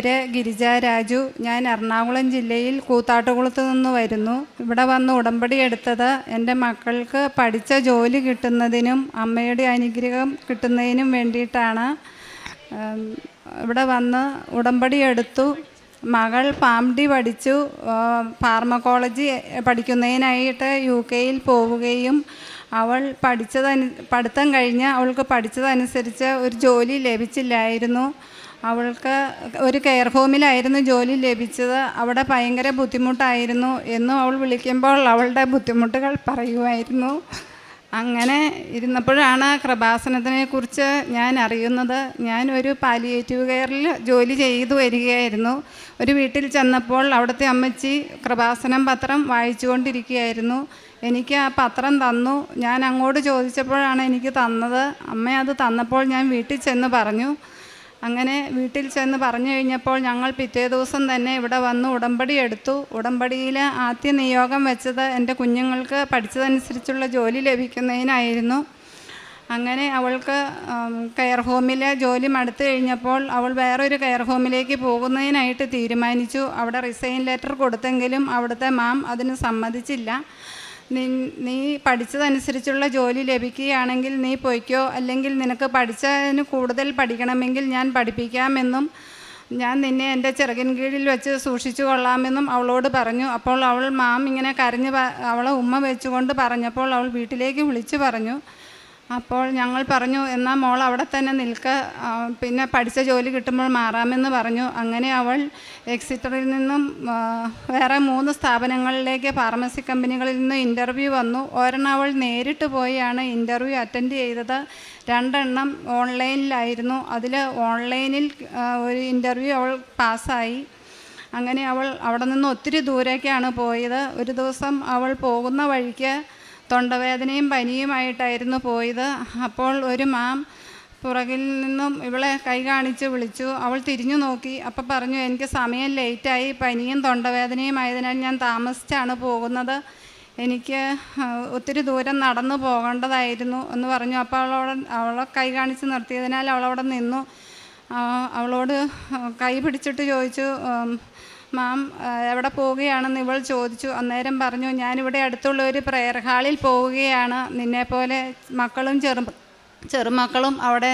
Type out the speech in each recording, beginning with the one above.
പേര് ഗിരിജ രാജു. ഞാൻ എറണാകുളം ജില്ലയിൽ കൂത്താട്ടുകുളത്ത് നിന്ന് വരുന്നു. ഇവിടെ വന്ന് ഉടമ്പടി എടുത്തത് എന്റെ മക്കൾക്ക് പഠിച്ച ജോലി കിട്ടുന്നതിനും അമ്മയുടെ അനുഗ്രഹം കിട്ടുന്നതിനും വേണ്ടിയിട്ടാണ്. ഇവിടെ വന്ന് ഉടമ്പടി എടുത്തു. മകൾ പാംഡി പഠിച്ചു. ഫാർമക്കോളജി പഠിക്കുന്നതിനായിട്ട് യു കെയിൽ പോവുകയും അവൾ പഠിച്ചതനു പഠിത്തം കഴിഞ്ഞ് അവൾക്ക് പഠിച്ചതനുസരിച്ച് ഒരു ജോലി ലഭിച്ചില്ലായിരുന്നു. അവൾക്ക് ഒരു കെയർ ഹോമിലായിരുന്നു ജോലി ലഭിച്ചത്. അവിടെ ഭയങ്കര ബുദ്ധിമുട്ടായിരുന്നു എന്നും അവൾ വിളിക്കുമ്പോൾ അവളുടെ ബുദ്ധിമുട്ടുകൾ പറയുമായിരുന്നു. അങ്ങനെ ഇരുന്നപ്പോഴാണ് കൃപാസനത്തിനെക്കുറിച്ച് ഞാൻ അറിയുന്നത്. ഞാൻ ഒരു പാലിയേറ്റീവ് കെയറിൽ ജോലി ചെയ്തു വരികയായിരുന്നു. ഒരു വീട്ടിൽ ചെന്നപ്പോൾ അവിടുത്തെ അമ്മച്ചി കൃപാസനം പത്രം വായിച്ചുകൊണ്ടിരിക്കുകയായിരുന്നു. എനിക്ക് ആ പത്രം തന്നു. ഞാൻ അങ്ങോട്ട് ചോദിച്ചപ്പോഴാണ് എനിക്ക് തന്നത്. അമ്മ അത് തന്നപ്പോൾ ഞാൻ വീട്ടിൽ ചെന്ന് പറഞ്ഞു അങ്ങനെ വീട്ടിൽ ചെന്ന് പറഞ്ഞു കഴിഞ്ഞപ്പോൾ ഞങ്ങൾ പിറ്റേ ദിവസം തന്നെ ഇവിടെ വന്ന് ഉടമ്പടി എടുത്തു. ഉടമ്പടിയിൽ ആദ്യ നിയോഗം വെച്ചത് എന്റെ കുഞ്ഞുങ്ങൾക്ക് പഠിച്ചതനുസരിച്ചുള്ള ജോലി ലഭിക്കുന്നതിനായിരുന്നു. അങ്ങനെ അവൾക്ക് കെയർ ഹോമിലെ ജോലി മടുത്തു കഴിഞ്ഞപ്പോൾ അവൾ വേറൊരു കെയർ ഹോമിലേക്ക് പോകുന്നതിനായിട്ട് തീരുമാനിച്ചു. അവിടെ റിസൈൻ ലെറ്റർ കൊടുത്തെങ്കിലും അവിടുത്തെ മാം അതിന് സമ്മതിച്ചില്ല. നീ പഠിച്ചതനുസരിച്ചുള്ള ജോലി ലഭിക്കുകയാണെങ്കിൽ നീ പൊയ്ക്കോ. അല്ലെങ്കിൽ നിനക്ക് പഠിച്ചതിന് കൂടുതൽ പഠിക്കണമെങ്കിൽ ഞാൻ പഠിപ്പിക്കാമെന്നും ഞാൻ നിന്നെ എന്റെ ചിറകിൻ കീഴിൽ വെച്ച് സൂക്ഷിച്ചു കൊള്ളാമെന്നും അവളോട് പറഞ്ഞു. അപ്പോൾ അവൾ മാം ഇങ്ങനെ കരഞ്ഞ് അവളെ ഉമ്മ വെച്ചുകൊണ്ട് പറഞ്ഞപ്പോൾ അവൾ വീട്ടിലേക്ക് വിളിച്ചു പറഞ്ഞു. അപ്പോൾ ഞങ്ങൾ പറഞ്ഞു എന്നാൽ മോൾ അവിടെ തന്നെ നിൽക്ക. പിന്നെ പഠിച്ച ജോലി കിട്ടുമ്പോൾ മാറാമെന്ന് പറഞ്ഞു. അങ്ങനെ അവൾ എക്സിറ്ററിൽ നിന്നും വേറെ മൂന്ന് സ്ഥാപനങ്ങളിലേക്ക് ഫാർമസി കമ്പനികളിൽ നിന്ന് ഇന്റർവ്യൂ വന്നു. ഒരെണ്ണം അവൾ നേരിട്ട് പോയാണ് ഇന്റർവ്യൂ അറ്റൻഡ് ചെയ്തത്. രണ്ടെണ്ണം ഓൺലൈനിലായിരുന്നു. അതിൽ ഓൺലൈനിൽ ഒരു ഇന്റർവ്യൂ അവൾ പാസ്സായി. അങ്ങനെ അവൾ അവിടെ നിന്ന് ഒത്തിരി ദൂരേക്കാണ് പോയത്. ഒരു ദിവസം അവൾ പോകുന്ന വഴിക്ക് തൊണ്ടവേദനയും പനിയുമായിട്ടായിരുന്നു പോയത്. അപ്പോൾ ഒരു മാം പുറകിൽ നിന്നും ഇവളെ കൈ കാണിച്ച് വിളിച്ചു. അവൾ തിരിഞ്ഞു നോക്കി. അപ്പം പറഞ്ഞു എനിക്ക് സമയം ലേറ്റായി. പനിയും തൊണ്ടവേദനയും ആയതിനാൽ ഞാൻ താമസിച്ചാണ് പോകുന്നത്. എനിക്ക് ഒത്തിരി ദൂരം നടന്നു പോകേണ്ടതായിരുന്നു എന്ന് പറഞ്ഞു. അപ്പോൾ അവളോട് അവളെ കൈ കാണിച്ച് നിർത്തിയതിനാൽ അവളവിടെ നിന്നു. അവളോട് കൈ പിടിച്ചിട്ട് ചോദിച്ചു മാം എവിടെ പോവുകയാണെന്ന് ഇവൾ ചോദിച്ചു. അന്നേരം പറഞ്ഞു ഞാനിവിടെ അടുത്തുള്ള ഒരു പ്രയർ ഹാളിൽ പോവുകയാണ്. നിന്നെപ്പോലെ മക്കളും ചെറു ചെറുമക്കളും അവിടെ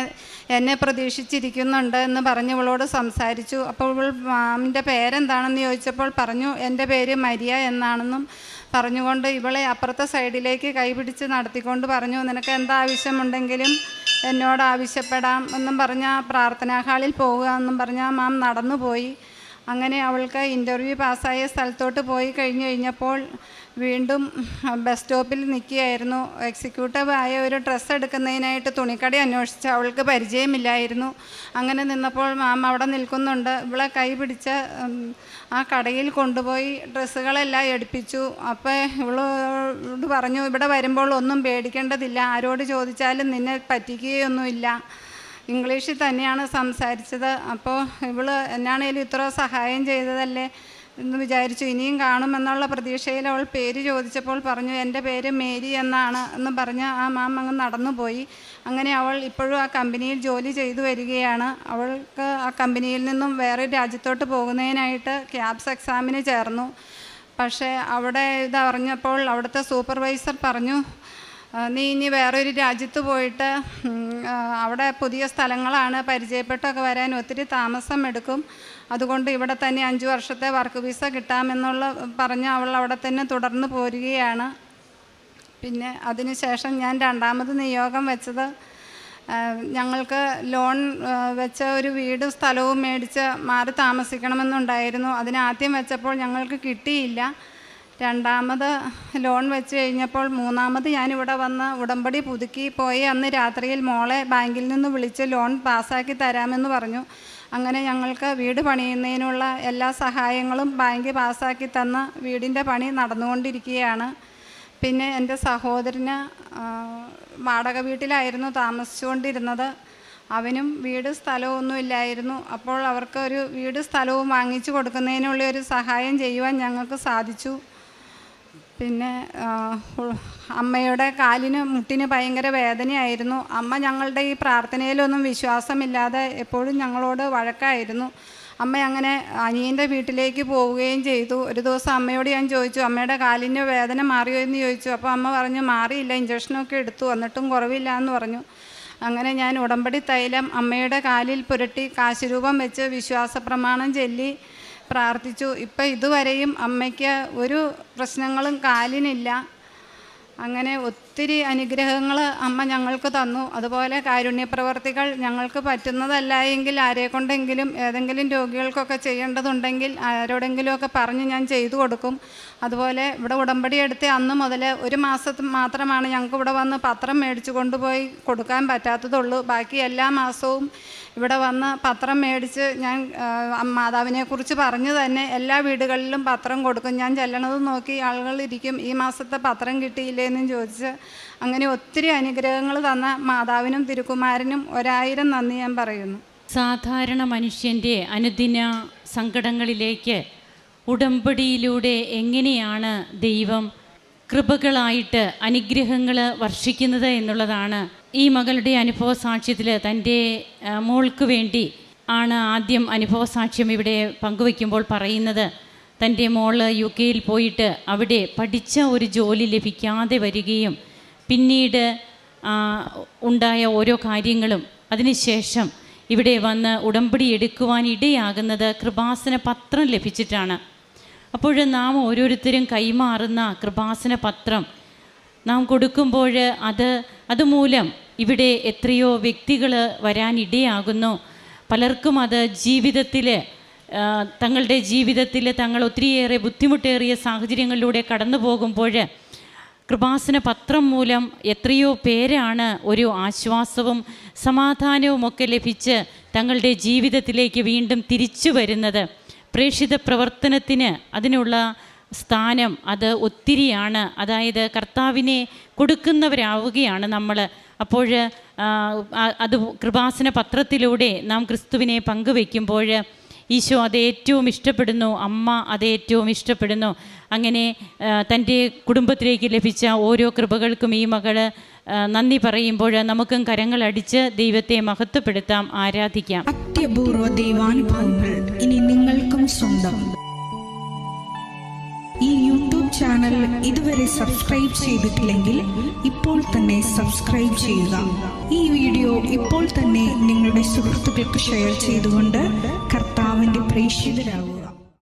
എന്നെ പ്രതീക്ഷിച്ചിരിക്കുന്നുണ്ട് എന്ന് പറഞ്ഞ് ഇവളോട് സംസാരിച്ചു. അപ്പോൾ ഇവൾ മാമിന്റെ പേരെന്താണെന്ന് ചോദിച്ചപ്പോൾ പറഞ്ഞു എന്റെ പേര് മരിയ എന്നാണെന്നും പറഞ്ഞുകൊണ്ട് ഇവളെ അപ്പുറത്തെ സൈഡിലേക്ക് കൈപിടിച്ച് നടത്തിക്കൊണ്ട് പറഞ്ഞു നിനക്ക് എന്താവശ്യമുണ്ടെങ്കിലും എന്നോട് ആവശ്യപ്പെടാം എന്നും പറഞ്ഞ പ്രാർത്ഥനാ ഹാളിൽ പോകുക എന്നും പറഞ്ഞാൽ മാം നടന്നുപോയി. അങ്ങനെ അവൾക്ക് ഇന്റർവ്യൂ പാസ്സായ സ്ഥലത്തോട്ട് പോയി കഴിഞ്ഞ് കഴിഞ്ഞപ്പോൾ വീണ്ടും ബസ് സ്റ്റോപ്പിൽ നിൽക്കുകയായിരുന്നു. എക്സിക്യൂട്ടീവ് ആയ ഒരു ഡ്രസ്സ് എടുക്കുന്നതിനായിട്ട് തുണിക്കട അന്വേഷിച്ച് അവൾക്ക് പരിചയമില്ലായിരുന്നു. അങ്ങനെ നിന്നപ്പോൾ മാം അവിടെ നിൽക്കുന്നുണ്ട്. ഇവളെ കൈ പിടിച്ച് ആ കടയിൽ കൊണ്ടുപോയി ഡ്രസ്സുകളെല്ലാം എടുപ്പിച്ചു. അപ്പോൾ ഇവളോട് പറഞ്ഞു ഇവിടെ വരുമ്പോൾ ഒന്നും പേടിക്കേണ്ടതില്ല. ആരോട് ചോദിച്ചാലും നിന്നെ പറ്റിക്കുകയൊന്നുമില്ല. ഇംഗ്ലീഷിൽ തന്നെയാണ് സംസാരിച്ചത്. അപ്പോൾ ഇവൾ എന്നാണേലും ഇത്ര സഹായം ചെയ്തതല്ലേ എന്ന് വിചാരിച്ചു. ഇനിയും കാണുമെന്നുള്ള പ്രതീക്ഷയിൽ അവൾ പേര് ചോദിച്ചപ്പോൾ പറഞ്ഞു എന്റെ പേര് മേരി എന്നാണ് എന്ന് പറഞ്ഞ് ആ മാം അങ്ങ് നടന്നുപോയി. അങ്ങനെ അവൾ ഇപ്പോഴും ആ കമ്പനിയിൽ ജോലി ചെയ്തു വരികയാണ്. അവൾക്ക് ആ കമ്പനിയിൽ നിന്നും വേറെ രാജ്യത്തോട്ട് പോകുന്നതിനായിട്ട് ക്യാബ്സ് എക്സാമിന് ചേർന്നു. പക്ഷേ അവിടെ ഇത് അറിഞ്ഞപ്പോൾ അവിടുത്തെ സൂപ്പർവൈസർ പറഞ്ഞു നീ ഇനി വേറൊരു രാജ്യത്ത് പോയിട്ട് അവിടെ പുതിയ സ്ഥലങ്ങളാണ് പരിചയപ്പെട്ടൊക്കെ വരാൻ ഒത്തിരി താമസം എടുക്കും. അതുകൊണ്ട് ഇവിടെ തന്നെ അഞ്ച് വർഷത്തെ വർക്ക് വിസ കിട്ടാമെന്നുള്ള പറഞ്ഞ് അവൾ അവിടെ തന്നെ തുടർന്ന് പോരുകയാണ്. പിന്നെ അതിനുശേഷം ഞാൻ രണ്ടാമത് നിയോഗം വെച്ചത് ഞങ്ങൾക്ക് ലോൺ വെച്ച ഒരു വീടും സ്ഥലവും മേടിച്ച് മാറി താമസിക്കണമെന്നുണ്ടായിരുന്നു. അതിനാദ്യം വെച്ചപ്പോൾ ഞങ്ങൾക്ക് കിട്ടിയില്ല. രണ്ടാമത് ലോൺ വെച്ച് കഴിഞ്ഞപ്പോൾ മൂന്നാമത് ഞാനിവിടെ വന്ന് ഉടമ്പടി പുതുക്കി പോയി. അന്ന് രാത്രിയിൽ മോളെ ബാങ്കിൽ നിന്ന് വിളിച്ച് ലോൺ പാസ്സാക്കി തരാമെന്ന് പറഞ്ഞു. അങ്ങനെ ഞങ്ങൾക്ക് വീട് പണിയുന്നതിനുള്ള എല്ലാ സഹായങ്ങളും ബാങ്ക് പാസ്സാക്കി തന്ന് വീടിന്റെ പണി നടന്നുകൊണ്ടിരിക്കുകയാണ്. പിന്നെ എന്റെ സഹോദരന് വാടക വീട്ടിലായിരുന്നു താമസിച്ചുകൊണ്ടിരുന്നത്. അവനും വീട് സ്ഥലവും ഒന്നും ഇല്ലായിരുന്നു. അപ്പോൾ അവർക്ക് ഒരു വീട് സ്ഥലവും വാങ്ങിച്ചു കൊടുക്കുന്നതിനുള്ള ഒരു സഹായം ചെയ്യുവാൻ ഞങ്ങൾക്ക് സാധിച്ചു. പിന്നെ അമ്മയുടെ കാലിന് മുട്ടിന് ഭയങ്കര വേദനയായിരുന്നു. അമ്മ ഞങ്ങളുടെ ഈ പ്രാർത്ഥനയിലൊന്നും വിശ്വാസമില്ലാതെ എപ്പോഴും ഞങ്ങളോട് വഴക്കായിരുന്നു. അമ്മ അങ്ങനെ അനിയന്റെ വീട്ടിലേക്ക് പോവുകയും ചെയ്തു. ഒരു ദിവസം അമ്മയോട് ഞാൻ ചോദിച്ചു അമ്മയുടെ കാലിന്റെ വേദന മാറിയോ? എന്ന് ചോദിച്ചു. അപ്പോൾ അമ്മ പറഞ്ഞു മാറിയില്ല ഇഞ്ചക്ഷനൊക്കെ എടുത്തു എന്നിട്ടും കുറവില്ല എന്ന് പറഞ്ഞു. അങ്ങനെ ഞാൻ ഉടമ്പടി തൈലം അമ്മയുടെ കാലിൽ പുരട്ടി കാശുരൂപം വെച്ച് വിശ്വാസ പ്രമാണം ചൊല്ലി. പ്രാർത്ഥിച്ചു. ഇപ്പം ഇതുവരെയും അമ്മയ്ക്ക് ഒരു പ്രശ്നങ്ങളും കാലിനില്ല. അങ്ങനെ ഒത്തിരി അനുഗ്രഹങ്ങൾ അമ്മ ഞങ്ങൾക്ക് തന്നു. അതുപോലെ കാരുണ്യപ്രവർത്തികൾ ഞങ്ങൾക്ക് പറ്റുന്നതല്ല എങ്കിൽ ആരെ കൊണ്ടെങ്കിലും ഏതെങ്കിലും രോഗികൾക്കൊക്കെ ചെയ്യേണ്ടതുണ്ടെങ്കിൽ ആരോടെങ്കിലുമൊക്കെ പറഞ്ഞ് ഞാൻ ചെയ്തു കൊടുക്കും. അതുപോലെ ഇവിടെ ഉടമ്പടി എടുത്ത അന്ന് മുതൽ ഒരു മാസത്തിൽ മാത്രമാണ് ഞങ്ങൾക്ക് ഇവിടെ വന്ന് പത്രം മേടിച്ചു കൊണ്ടുപോയി കൊടുക്കാൻ പറ്റാത്തതുള്ളൂ. ബാക്കി എല്ലാ മാസവും ഇവിടെ വന്ന് പത്രം മേടിച്ച് ഞാൻ മാതാവിനെക്കുറിച്ച് പറഞ്ഞു തന്നെ എല്ലാ വീടുകളിലും പത്രം കൊടുക്കും. ഞാൻ ചെല്ലണത് നോക്കി ആളുകൾ ഇരിക്കും. ഈ മാസത്തെ പത്രം കിട്ടിയില്ലേന്ന് ചോദിച്ച് അങ്ങനെ ഒത്തിരി അനുഗ്രഹങ്ങൾ തന്ന മാതാവിനും തിരുക്കുമാരനും ഒരായിരം നന്ദി ഞാൻ പറയുന്നു. സാധാരണ മനുഷ്യന്റെ അനുദിന സങ്കടങ്ങളിലേക്ക് ഉടമ്പടിയിലൂടെ എങ്ങനെയാണ് ദൈവം കൃപകളായിട്ട് അനുഗ്രഹങ്ങൾ വർഷിക്കുന്നത് എന്നുള്ളതാണ് ഈ മകളുടെ അനുഭവ സാക്ഷ്യത്തിൽ തന്റെ മോൾക്ക് വേണ്ടി ആണ് ആദ്യം അനുഭവ സാക്ഷ്യം ഇവിടെ പങ്കുവയ്ക്കുമ്പോൾ പറയുന്നത്. തന്റെ മോൾ യു കെയിൽ പോയിട്ട് അവിടെ പഠിച്ച ഒരു ജോലി ലഭിക്കാതെ വരികയും പിന്നീട് ഉണ്ടായ ഓരോ കാര്യങ്ങളും അതിനുശേഷം ഇവിടെ വന്ന് ഉടമ്പടി എടുക്കുവാൻ ഇടയാകുന്നത് കൃപാസന പത്രം ലഭിച്ചിട്ടാണ്. അപ്പോൾ നാം ഓരോരുത്തരും കൈമാറുന്ന കൃപാസന പത്രം നാം കൊടുക്കുമ്പോൾ അത് അതുമൂലം ഇവിടെ എത്രയോ വ്യക്തികൾ വരാനിടയാകുന്നു പലർക്കും അത് ജീവിതത്തിൽ തങ്ങളുടെ ജീവിതത്തിൽ തങ്ങൾ ഒത്തിരിയേറെ ബുദ്ധിമുട്ടേറിയ സാഹചര്യങ്ങളിലൂടെ കടന്നു പോകുമ്പോൾ കൃപാസന പത്രം മൂലം എത്രയോ പേരാണ് ഒരു ആശ്വാസവും സമാധാനവും ഒക്കെ ലഭിച്ച് തങ്ങളുടെ ജീവിതത്തിലേക്ക് വീണ്ടും തിരിച്ചു വരുന്നത്. പ്രേക്ഷിത പ്രവർത്തനത്തിന് അതിനുള്ള സ്ഥാനം അത് ഒത്തിരിയാണ്. അതായത് കർത്താവിനെ കൊടുക്കുന്നവരാവുകയാണ് നമ്മൾ അപ്പോൾ അത് കൃപാസന പത്രത്തിലൂടെ നാം ക്രിസ്തുവിനെ പങ്കുവെക്കുമ്പോൾ ഈശോ അത് ഏറ്റവും ഇഷ്ടപ്പെടുന്നു അമ്മ അത് ഏറ്റവും ഇഷ്ടപ്പെടുന്നു. അങ്ങനെ തന്റെ കുടുംബത്തിലേക്ക് ലഭിച്ച ഓരോ കൃപകൾക്കും ഈ മകൾ നന്ദി പറയുമ്പോൾ നമുക്കും കരങ്ങളടിച്ച് ദൈവത്തെ മഹത്വപ്പെടുത്താം ആരാധിക്കാം. അത്യപൂർവ ദൈവാനുഭവങ്ങൾ ഇനി നിങ്ങൾക്കും സ്വന്തം. ഈ യൂട്യൂബ് ചാനൽ ഇതുവരെ സബ്സ്ക്രൈബ് ചെയ്തിട്ടില്ലെങ്കിൽ ഇപ്പോൾ തന്നെ സബ്സ്ക്രൈബ് ചെയ്യുക. ഈ വീഡിയോ ഇപ്പോൾ തന്നെ നിങ്ങളുടെ സുഹൃത്തുക്കൾക്ക് ഷെയർ ചെയ്തുകൊണ്ട് ninguém.